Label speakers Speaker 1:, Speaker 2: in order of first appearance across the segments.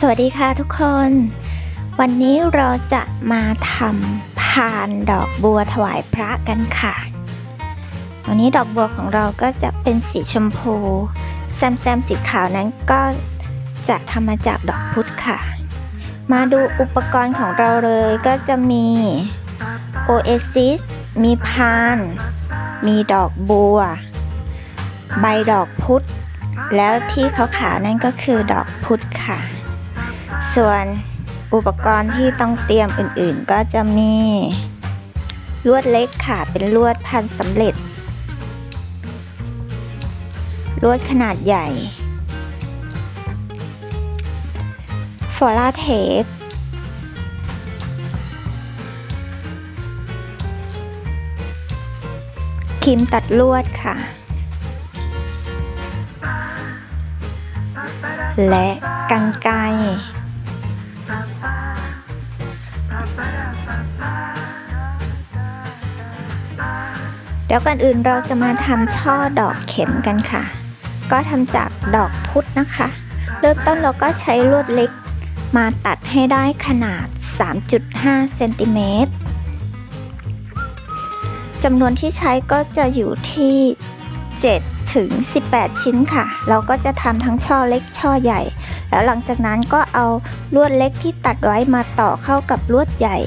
Speaker 1: สวัสดีค่ะทุกคน วันนี้เราจะมาทำพานดอกบัวถวายพระกันค่ะ วันนี้ดอกบัวของเราก็จะเป็นสีชมพูแซมแซมสีขาวนั้นก็จะทำมาจากดอกพุธค่ะ มาดูอุปกรณ์ของเราเลยก็จะมี Oasis มีพาน มีดอกบัว ใบดอกพุธแล้วที่ขาวๆนั่นก็คือดอกพุธค่ะ ส่วนอุปกรณ์ที่ต้องเตรียมอื่นๆ ก็จะมี ลวดเล็กค่ะ เป็นลวดพันสำเร็จ ลวดขนาดใหญ่ฟอล่าเทปครีมตัดลวดค่ะ และกันไกร เดี๋ยวก่อนอื่นเราจะมาทำช่อดอกเข็มกันค่ะ ก็ทำจากดอกพุธนะคะ เริ่มต้นเราก็ใช้ลวดเล็ก มาตัดให้ได้ขนาด 3.5เซนติเมตรจำนวนที่ใช้ก็จะอยู่ที่ 7 ถึง 18 ชิ้นค่ะ เราก็จะทำทั้งช่อเล็กช่อใหญ่ แล้วหลังจากนั้นก็เอาลวดเล็กที่ตัดไว้มาต่อเข้ากับลวดใหญ่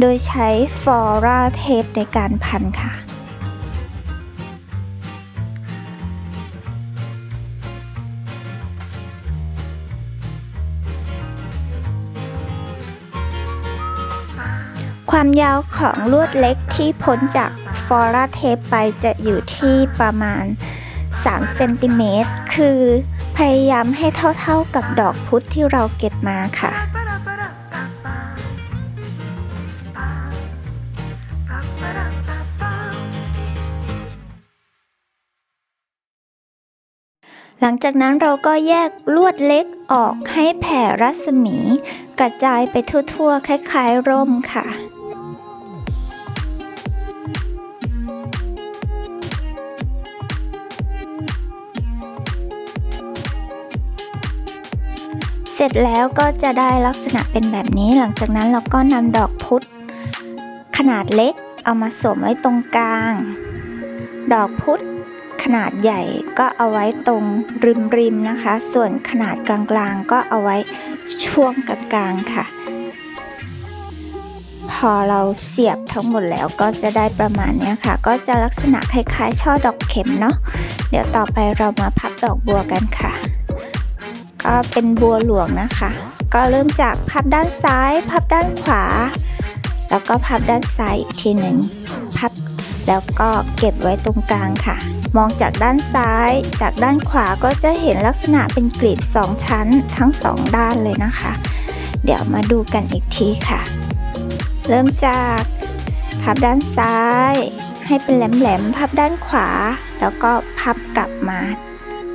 Speaker 1: โดยใช้ฟอราเทปในการพันค่ะ ความยาวของลวดเล็กที่พ้นจากฟอราเทปไปจะอยู่ที่ประมาณ 3 เซนติเมตร คือพยายามให้เท่าๆกับดอกพุธที่เราเก็บมาค่ะ หลังจากนั้นเราก็แยกลวดเล็กออกให้แผ่รัศมี กระจายไปทั่วๆ คล้ายๆ ร่มค่ะ ร็จแล้วก็จะได้ลักษณะเป็นแบบนี้ หลังจากนั้นเราก็นำดอกพุธขนาดเล็กเอามาสวมไว้ตรงกลาง ดอกพุธขนาดใหญ่ก็เอาไว้ตรงริมริมนะคะ ส่วนขนาดกลางๆ ก็เอาไว้ช่วงกลางๆค่ะ พอเราเสียบทั้งหมดแล้วก็จะได้ประมาณนี้ค่ะ ก็จะลักษณะคล้ายๆ ช่อดอกเข็มเนาะเดี๋ยวต่อไปเรามาพับดอกบัวกันค่ะ ก็เป็นบัวหลวงนะคะ ก็เริ่มจากพับด้านซ้าย พับด้านขวา แล้วก็พับด้านซ้ายอีกทีหนึ่งพับแล้วก็เก็บไว้ตรงกลางค่ะ มองจากด้านซ้าย จากด้านขวาก็จะเห็นลักษณะเป็นกลีบสองชั้นทั้งสองด้านเลยนะคะ เดี๋ยวมาดูกันอีกทีค่ะ เริ่มจากพับด้านซ้าย ให้เป็นแหลมๆพับด้านขวา แล้วก็พับกลับมา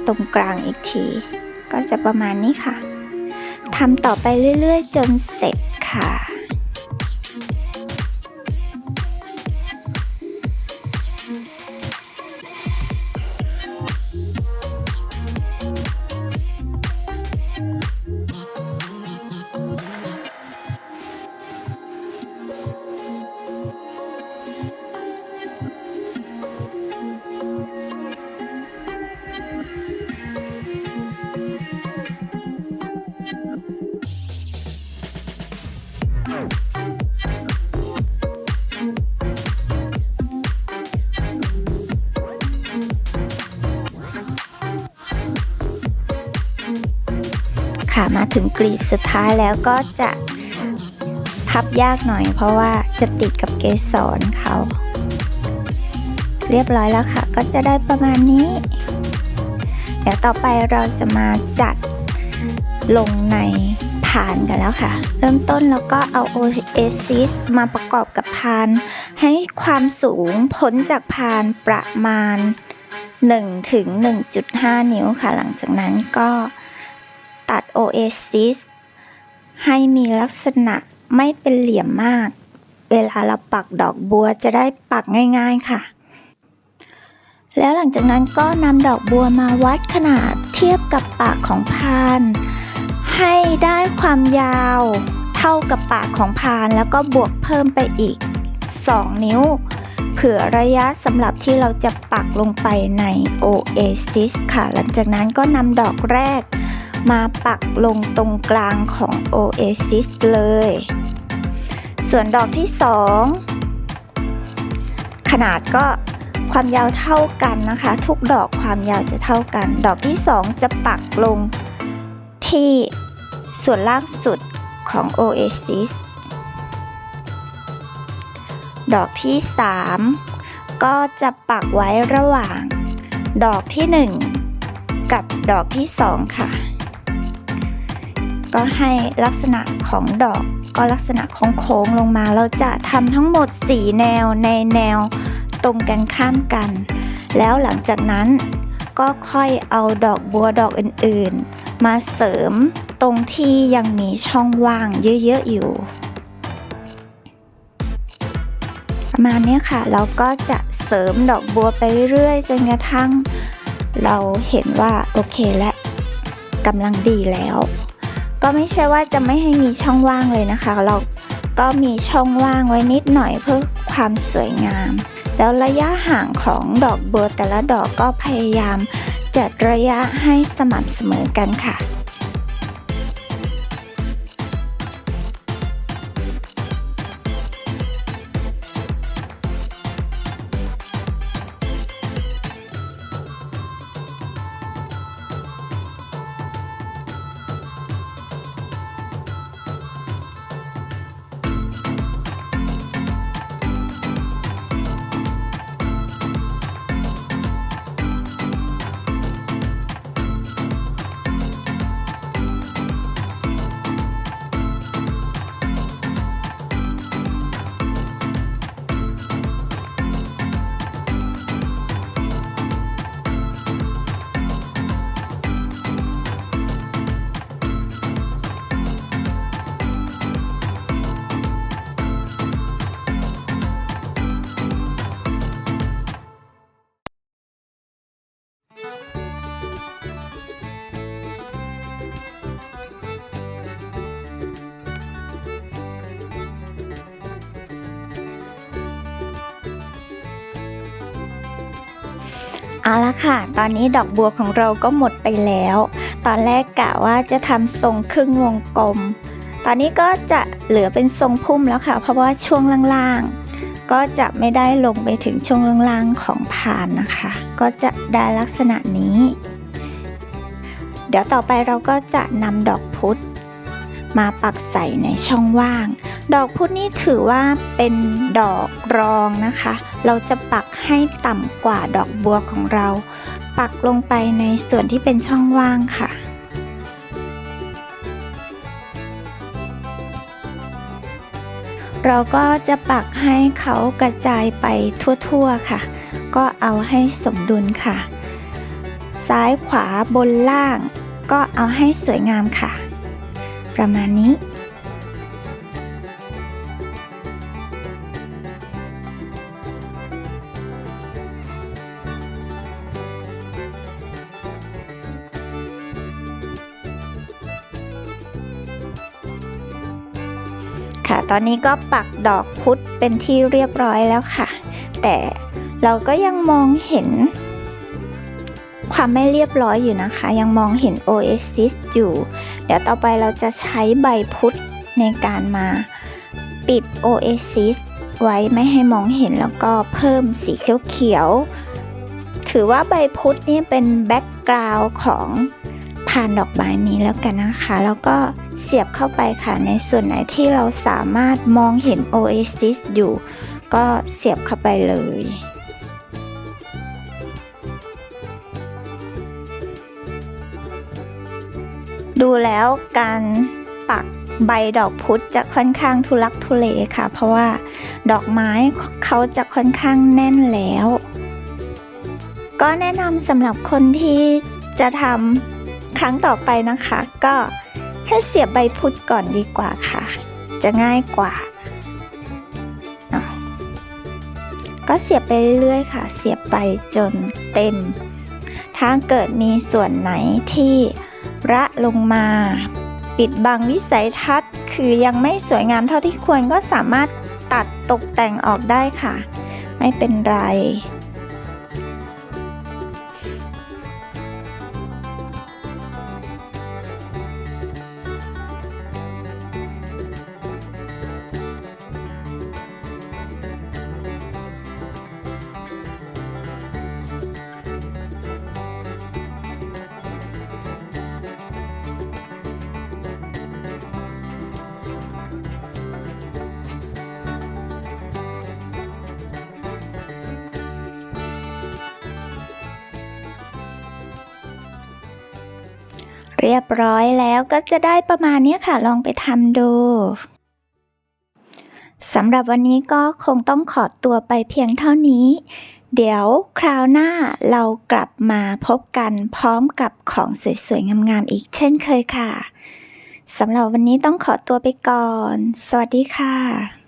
Speaker 1: ตรงกลางอีกที ก็จะประมาณนี้ค่ะทำต่อไปเรื่อยๆ จนเสร็จค่ะ มาถึงกลีบสุดท้ายแล้วก็จะพับยากหน่อย เพราะว่าจะติดกับเกสรเขา เรียบร้อยแล้วค่ะ ก็จะได้ประมาณนี้ เดี๋ยวต่อไปเราจะมาจัดลงในพานกันแล้วค่ะ เริ่มต้นเราก็เอา Oasis มาประกอบกับพาน ให้ความสูงพ้นจากพานประมาณ1ถึง1.5 นิ้วค่ะ หลังจากนั้นก็ ตัด Oasis ให้มีลักษณะไม่เป็นเหลี่ยมมาก เวลาเราปักดอกบัวจะได้ปักง่ายๆค่ะ แล้วหลังจากนั้นก็นำดอกบัวมาวัดขนาดเทียบกับปากของพาน ให้ได้ความยาวเท่ากับปากของพานแล้วก็บวกเพิ่มไปอีก 2 นิ้ว เผื่อระยะสำหรับที่เราจะปักลงไปใน Oasis ค่ะ หลังจากนั้นก็นำดอกแรก มาปักลงตรงกลางของ Oasis เลย ส่วนดอกที่ 2 ขนาดก็ความยาวเท่ากันนะคะ ทุกดอกความยาวจะเท่ากัน ดอกที่ 2 จะปักลงที่ส่วนล่างสุดของ Oasis ดอกที่ 3 ก็จะปักไว้ระหว่าง ดอกที่ 1 กับดอกที่ 2 ค่ะ ก็ให้ลักษณะของดอกก็ลักษณะของโค้งลงมา เราจะทำทั้งหมด 4 แนวในแนวตรงกันข้ามกัน แล้วหลังจากนั้นก็ค่อยเอาดอกบัวดอกอื่นๆ มาเสริมตรงที่ยังมีช่องว่างเยอะๆอยู่ ประมาณนี้ค่ะ เราก็จะเสริมดอกบัวไปเรื่อยๆจนกระทั่ง เราเห็นว่าโอเคและกำลังดีแล้ว ก็ไม่ใช่ว่าจะไม่ให้มีช่องว่างเลยนะคะ เราก็มีช่องว่างไว้นิดหน่อยเพื่อความสวยงาม แล้วระยะห่างของดอกบัวแต่ละดอกก็พยายามจัดระยะให้สม่ำเสมอกันค่ะ เอาละค่ะ ตอนนี้ดอกบัวของเราก็หมดไปแล้ว ตอนแรกกะว่าจะทำทรงครึ่งวงกลม ตอนนี้ก็จะเหลือเป็นทรงพุ่มแล้วค่ะ เพราะว่าช่วงล่างๆ ก็จะไม่ได้ลงไปถึงช่วงล่างๆของพานนะคะ ก็จะได้ลักษณะนี้ เดี๋ยวต่อไปเราก็จะนำดอกพุธ มาปักใส่ในช่องว่าง ดอกพุธนี่ถือว่าเป็นดอกรองนะคะ เราจะปักให้ต่ำกว่าดอกบัวของเรา ปักลงไปในส่วนที่เป็นช่องว่างค่ะเราก็จะปักให้เขากระจายไปทั่วๆค่ะ ก็เอาให้สมดุลค่ะ ซ้ายขวาบนล่าง ก็เอาให้สวยงามค่ะ ประมาณนี้ ค่ะ ตอนนี้ก็ปักดอกพุธเป็นที่เรียบร้อยแล้วค่ะ แต่เราก็ยังมองเห็นความไม่เรียบร้อยอยู่นะคะ ยังมองเห็น Oasis อยู่ เดี๋ยวต่อไปเราจะใช้ใบพุธในการมาปิด Oasis ไว้ไม่ให้มองเห็นแล้วก็เพิ่มสีเขียวๆ ถือว่าใบพุธนี่เป็นแบ็กกราวด์ของพานดอกไม้นี้แล้วกันนะคะ แล้วก็เสียบเข้าไปค่ะ ในส่วนไหนที่เราสามารถมองเห็น Oasis อยู่ ก็เสียบเข้าไปเลย ดูแล้วการปักใบดอกพุธจะค่อนข้างทุลักทุเลค่ะ เพราะว่าดอกไม้เขาจะค่อนข้างแน่นแล้ว ก็แนะนำสำหรับคนที่จะทำครั้งต่อไปนะคะ ก็ให้เสียบใบพุธก่อนดีกว่าค่ะ จะง่ายกว่า ก็เสียบไปเรื่อยๆค่ะ เสียบไปจนเต็ม ถ้าเกิดมีส่วนไหนที่ ระลงมา ปิดบังวิสัยทัศน์ คือยังไม่สวยงามเท่าที่ควรก็สามารถตัดตกแต่งออกได้ค่ะ ไม่เป็นไร เรียบร้อยแล้วก็จะได้ประมาณเนี้ยค่ะ ลองไปทำดูสำหรับวันนี้ก็คงต้องขอตัวไปเพียงเท่านี้ เดี๋ยวคราวหน้าเรากลับมาพบกันพร้อมกับของสวยๆ งามๆ อีกเช่นเคยค่ะ สำหรับวันนี้ต้องขอตัวไปก่อน สวัสดีค่ะ